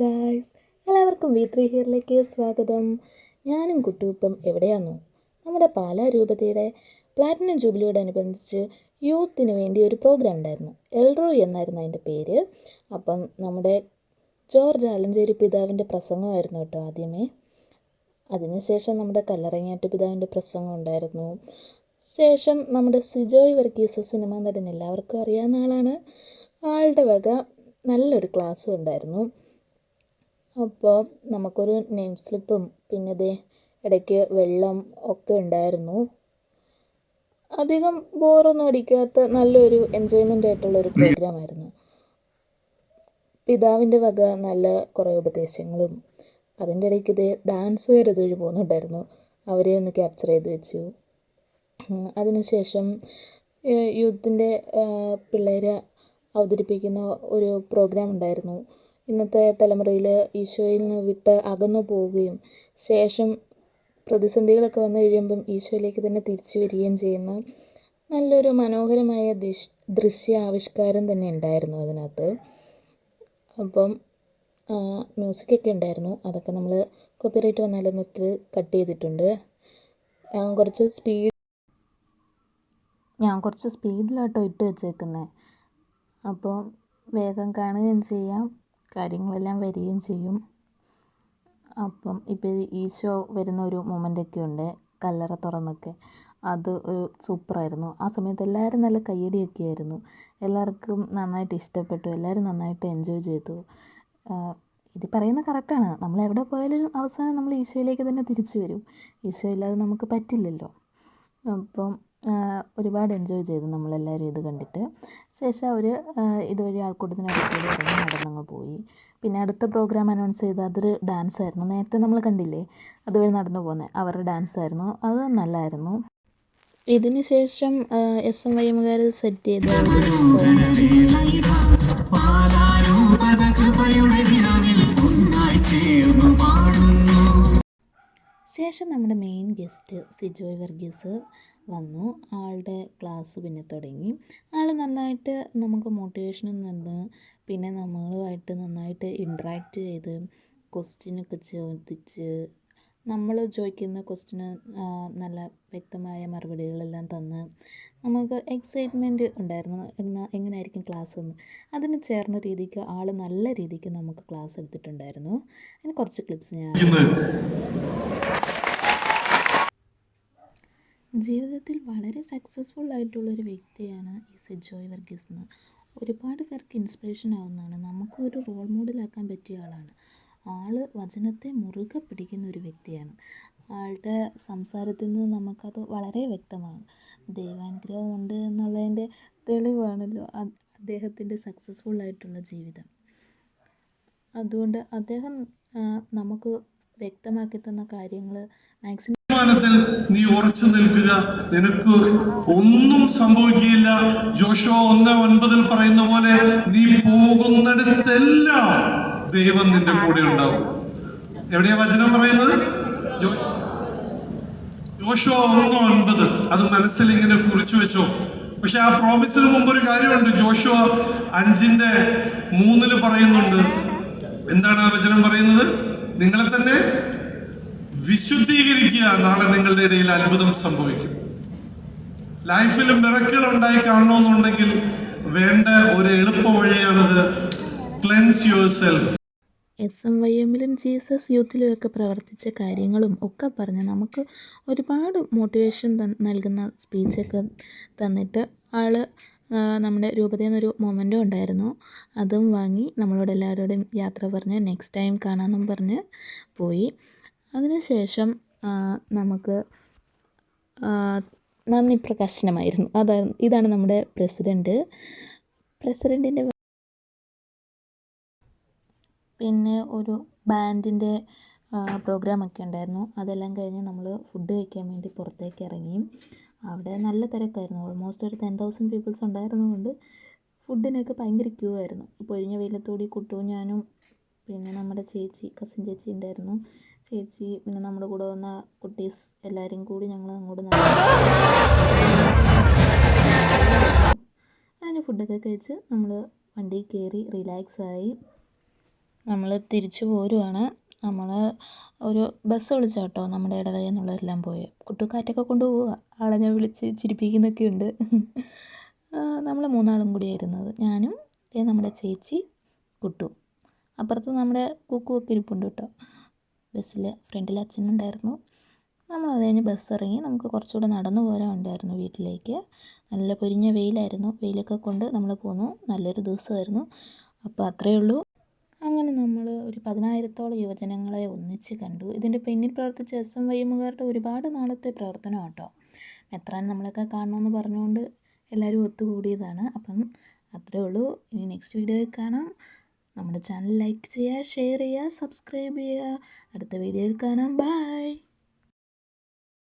Guys എല്ലാവർക്കും we three ഹിയറിലേക്ക് സ്വാഗതം. ഞാനും കുട്ടിയുപ്പം എവിടെയാണോ നമ്മുടെ പാലാ രൂപതയുടെ പ്ലാറ്റിനം ജൂബിലിയോടനുബന്ധിച്ച് യൂത്തിന് വേണ്ടി ഒരു പ്രോഗ്രാം ഉണ്ടായിരുന്നു. എൽറോ എന്നായിരുന്നു അതിന്റെ പേര്. അപ്പം നമ്മുടെ ജോർജ് ആലഞ്ചേരി പിതാവിന്റെ പ്രസംഗമായിരുന്നു കേട്ടോ ആദ്യമേ. അതിനുശേഷം നമ്മുടെ കല്ലറങ്ങാട്ട് പിതാവിന്റെ പ്രസംഗം ഉണ്ടായിരുന്നു. ശേഷം നമ്മുടെ സിജോയ് വർഗീസ് സിനിമ നടൻ എല്ലാവർക്കും അറിയാവുന്ന ആളാണ്. ആളുടെ വക നല്ലൊരു ക്ലാസ്സും ഉണ്ടായിരുന്നു. അപ്പോൾ നമുക്കൊരു നെയിം സ്ലിപ്പും പിന്നെ ദേ ഇടയ്ക്ക് വെള്ളം ഒക്കെ ഉണ്ടായിരുന്നു. അധികം ബോറൊന്നും അടിക്കാത്ത നല്ലൊരു എൻജോയ്മെന്റ് ആയിട്ടുള്ളൊരു പ്രോഗ്രാം ആയിരുന്നു. പിതാവിന്റെ വക നല്ല കുറേ ഉപദേശങ്ങളും അതിന്റെ ഇടയ്ക്ക് ഇത് ഡാൻസ് വരെ തൊഴി പോകുന്നുണ്ടായിരുന്നു. അവരെ ഒന്ന് ക്യാപ്ചർ ചെയ്ത് വെച്ചു. അതിനുശേഷം യൂത്തിന്റെ പിള്ളേരെ അവതരിപ്പിക്കുന്ന ഒരു പ്രോഗ്രാം ഉണ്ടായിരുന്നു. ഇന്നത്തെ തലമുറയിൽ ഈശോയിൽ നിന്ന് വിട്ട് അകന്നു പോവുകയും ശേഷം പ്രതിസന്ധികളൊക്കെ വന്നു കഴിയുമ്പം ഈശോയിലേക്ക് തന്നെ തിരിച്ചു വരികയും ചെയ്യുന്ന നല്ലൊരു മനോഹരമായ ദിശ് ദൃശ്യ ആവിഷ്കാരം തന്നെ ഉണ്ടായിരുന്നു അതിനകത്ത്. അപ്പം മ്യൂസിക്കൊക്കെ ഉണ്ടായിരുന്നു. അതൊക്കെ നമ്മൾ കോപ്പിറൈറ്റ് വന്നാലൊന്ന് ഒത്തിരി കട്ട് ചെയ്തിട്ടുണ്ട്. കുറച്ച് സ്പീഡ് ഞാൻ കുറച്ച് സ്പീഡിലാട്ടോ ഇട്ട് വെച്ചേക്കുന്നത് അപ്പോൾ വേഗം കാണുകയും ചെയ്യാം. കാര്യങ്ങളെല്ലാം വരികയും ചെയ്യും. അപ്പം ഇപ്പോൾ ഈശോ വരുന്ന ഒരു മൊമെന്റൊക്കെ ഉണ്ട് കല്ലറ തുറന്നൊക്കെ. അത് ഒരു സൂപ്പറായിരുന്നു ആ സമയത്ത് എല്ലാവരും നല്ല കയ്യടിയൊക്കെ ആയിരുന്നു. എല്ലാവർക്കും നന്നായിട്ട് ഇഷ്ടപ്പെട്ടു. എല്ലാവരും നന്നായിട്ട് എൻജോയ് ചെയ്തു. ഇത് പറയുന്നത് കറക്റ്റാണ് നമ്മൾ എവിടെ പോയാലും അവസാനം നമ്മൾ ഈശോയിലേക്ക് തന്നെ തിരിച്ചു വരും. ഈശോ ഇല്ലാതെ നമുക്ക് പറ്റില്ലല്ലോ. അപ്പം ഒരുപാട് എൻജോയ് ചെയ്തു നമ്മളെല്ലാവരും ഇത് കണ്ടിട്ട്. ശേഷം അവർ ഇതുവഴി ആൾക്കൂട്ടത്തിന് ഇറങ്ങി നടന്നങ്ങ് പോയി. പിന്നെ അടുത്ത പ്രോഗ്രാം അനൗൺസ് ചെയ്ത അതൊരു ഡാൻസ് ആയിരുന്നു. നേരത്തെ നമ്മൾ കണ്ടില്ലേ? അതുവഴി നടന്നു പോകുന്നത് അവരുടെ ഡാൻസ് ആയിരുന്നു. അത് നല്ലതായിരുന്നു ഇതിന് ശേഷം എസ് എം വൈ എമ്മുകാർ സെറ്റ് ചെയ്ത ശേഷം നമ്മുടെ മെയിൻ ഗസ്റ്റ് സിജോയ് വർഗീസ് വന്നു. ആളുടെ ക്ലാസ് പിന്നെ തുടങ്ങി. ആൾ നന്നായിട്ട് നമുക്ക് മോട്ടിവേഷനും തന്ന് പിന്നെ നമ്മളുമായിട്ട് നന്നായിട്ട് ഇൻട്രാക്ട് ചെയ്ത് ക്വസ്റ്റ്യനൊക്കെ ചോദിച്ച് നമ്മൾ ചോദിക്കുന്ന ക്വസ്റ്റിന് നല്ല വ്യക്തമായ മറുപടികളെല്ലാം തന്ന് നമുക്ക് എക്സൈറ്റ്മെന്റ് ഉണ്ടായിരുന്നു. എന്നാൽ എങ്ങനെയായിരിക്കും ക്ലാസ് എന്ന്. അതിന് ചേർന്ന രീതിക്ക് ആൾ നല്ല രീതിക്ക് നമുക്ക് ക്ലാസ് എടുത്തിട്ടുണ്ടായിരുന്നു. അതിന് കുറച്ച് ക്ലിപ്സ് ഞാൻ ജീവിതത്തിൽ വളരെ സക്സസ്ഫുൾ ആയിട്ടുള്ള ഒരു വ്യക്തിയാണ് ഈ സിജോയ് വർഗീസ് എന്ന്. ഒരുപാട് പേർക്ക് ഇൻസ്പിറേഷൻ ആവുന്നതാണ്. നമുക്ക് ഒരു റോൾ മോഡലാക്കാൻ പറ്റിയ ആളാണ്. ആൾ വചനത്തെ മുറുകെ പിടിക്കുന്ന ഒരു വ്യക്തിയാണ്. ആളുടെ സംസാരത്തിൽ നിന്ന് നമുക്കത് വളരെ വ്യക്തമാണ്. ദൈവാനുഗ്രഹം ഉണ്ട് എന്നുള്ളതിന്റെ തെളിവാണല്ലോ അദ്ദേഹത്തിന്റെ സക്സസ്ഫുൾ ആയിട്ടുള്ള ജീവിതം. അതുകൊണ്ട് അദ്ദേഹം നമുക്ക് വ്യക്തമാക്കി തന്ന കാര്യങ്ങൾ മാക്സിമം നീ ഉറച്ചു നിൽക്കുക. നിനക്ക് ഒന്നും സംഭവിക്കുകയില്ല. ജോഷോ ഒന്ന് ഒൻപതിൽ പറയുന്ന പോലെ നീ പോകുന്നിടത്തെല്ലാം ദൈവം നിന്റെ കൂടെ ഉണ്ടാവും. എവിടെയാ വചനം പറയുന്നത്? ജോഷോ ഒന്ന് ഒൻപത് അത് മനസ്സിൽ ഇങ്ങനെ കുറിച്ചു വെച്ചോ. പക്ഷെ ആ പ്രോമിസിന് മുമ്പ് ഒരു കാര്യമുണ്ട്. ജോഷുവ അഞ്ചിന്റെ മൂന്നിൽ പറയുന്നുണ്ട്. എന്താണ് ആ വചനം പറയുന്നത്? നിങ്ങളെ തന്നെ വിശുദ്ധീകരിക്കുക. നാളെ നിങ്ങളുടെ ഇടയിൽ അത്ഭുതം സംഭവിക്കും. ലൈഫിൽ മിറക്കിൾ ഉണ്ടായി കാണണമെന്നുണ്ടെങ്കിൽ വേണ്ട ഒരു എളുപ്പ വഴിയാണത്. Cleanse yourself S M Y എമ്മിലും Jesus യൂത്തിലും ഒക്കെ പ്രവർത്തിച്ച കാര്യങ്ങളും ഒക്കെ പറഞ്ഞ് നമുക്ക് ഒരുപാട് മോട്ടിവേഷൻ നൽകുന്ന സ്പീച്ചൊക്കെ തന്നിട്ട് ആൾ നമ്മുടെ രൂപതയിൽ നിന്നൊരു മൊമെന്റും ഉണ്ടായിരുന്നു. അതും വാങ്ങി നമ്മളോട് എല്ലാവരോടും യാത്ര പറഞ്ഞ് നെക്സ്റ്റ് ടൈം കാണാമെന്നും പറഞ്ഞ് പോയി. അതിനുശേഷം നമുക്ക് നന്ദി പ്രകാശനമായിരുന്നു. അതാണ് ഇതാണ് നമ്മുടെ പ്രസിഡന്റ് പ്രസിഡന്റിന്റെ പിന്നെ ഒരു ബാൻഡിന്റെ പ്രോഗ്രാമൊക്കെ ഉണ്ടായിരുന്നു. അതെല്ലാം കഴിഞ്ഞ് നമ്മൾ ഫുഡ് കഴിക്കാൻ വേണ്ടി പുറത്തേക്ക് ഇറങ്ങി. അവിടെ നല്ല തിരക്കായിരുന്നു. ഓൾമോസ്റ്റ് ഒരു ടെൻ തൗസൻഡ് പീപ്പിൾസ് ഉണ്ടായിരുന്നതുകൊണ്ട് ഫുഡിനൊക്കെ ഭയങ്കര ക്യൂ ആയിരുന്നു. പൊരിഞ്ഞ വെയിലത്തോടി കുട്ടുവും ഞാനും പിന്നെ നമ്മുടെ ചേച്ചി കസിൻ ചേച്ചി ഉണ്ടായിരുന്നു. ചേച്ചി പിന്നെ നമ്മുടെ കൂടെ വന്ന കുട്ടീസ് എല്ലാവരും കൂടി ഞങ്ങൾ അങ്ങോട്ട് അങ്ങനെ ഫുഡൊക്കെ കഴിച്ച് നമ്മൾ വണ്ടിയിൽ കയറി റിലാക്സായി നമ്മൾ തിരിച്ചു പോരുവാണ്. നമ്മൾ ഒരു ബസ് വിളിച്ച കേട്ടോ നമ്മുടെ ഇടവകയിൽ നിന്നുള്ളവരെല്ലാം പോയി. കുട്ടുകാറ്റൊക്കെ കൊണ്ട് പോവുക ആളെ ഞാൻ വിളിച്ച് ചിരിപ്പിക്കുന്നൊക്കെ ഉണ്ട്. നമ്മൾ മൂന്നാളും കൂടിയായിരുന്നത് ഞാനും നമ്മുടെ ചേച്ചി കുട്ടു. അപ്പുറത്ത് നമ്മുടെ കുക്കുവൊക്കെ ഇരിപ്പുണ്ട് കേട്ടോ. ബസ്സിൽ ഫ്രണ്ടിൽ അച്ഛനുണ്ടായിരുന്നു നമ്മൾ അത് കഴിഞ്ഞ് ബസ് ഇറങ്ങി. നമുക്ക് കുറച്ചുകൂടെ നടന്നു പോരാനുണ്ടായിരുന്നു വീട്ടിലേക്ക്. നല്ല പൊരിഞ്ഞ വെയിലായിരുന്നു. വെയിലൊക്കെ കൊണ്ട് നമ്മൾ പോന്നു. നല്ലൊരു ദിവസമായിരുന്നു. അപ്പോൾ അത്രയേ ഉള്ളൂ. അങ്ങനെ നമ്മൾ ഒരു പതിനായിരത്തോളം യുവജനങ്ങളെ ഒന്നിച്ച് കണ്ടു. ഇതിന്റെ പിന്നിൽ പ്രവർത്തിച്ച എസ് എം വൈഎമ്മുകാരുടെ ഒരുപാട് നാളത്തെ പ്രവർത്തനം കേട്ടോ മെത്രാൻ നമ്മളൊക്കെ കാണണമെന്ന് പറഞ്ഞുകൊണ്ട് എല്ലാവരും ഒത്തുകൂടിയതാണ്. അപ്പം അത്രേ ഉള്ളൂ. ഇനി നെക്സ്റ്റ് വീഡിയോയിൽ കാണാം. നമ്മുടെ ചാനൽ ലൈക്ക് ചെയ്യുക ഷെയർ ചെയ്യുക സബ്സ്ക്രൈബ് ചെയ്യുക അടുത്ത വീഡിയോയിൽ കാണാം. ബൈ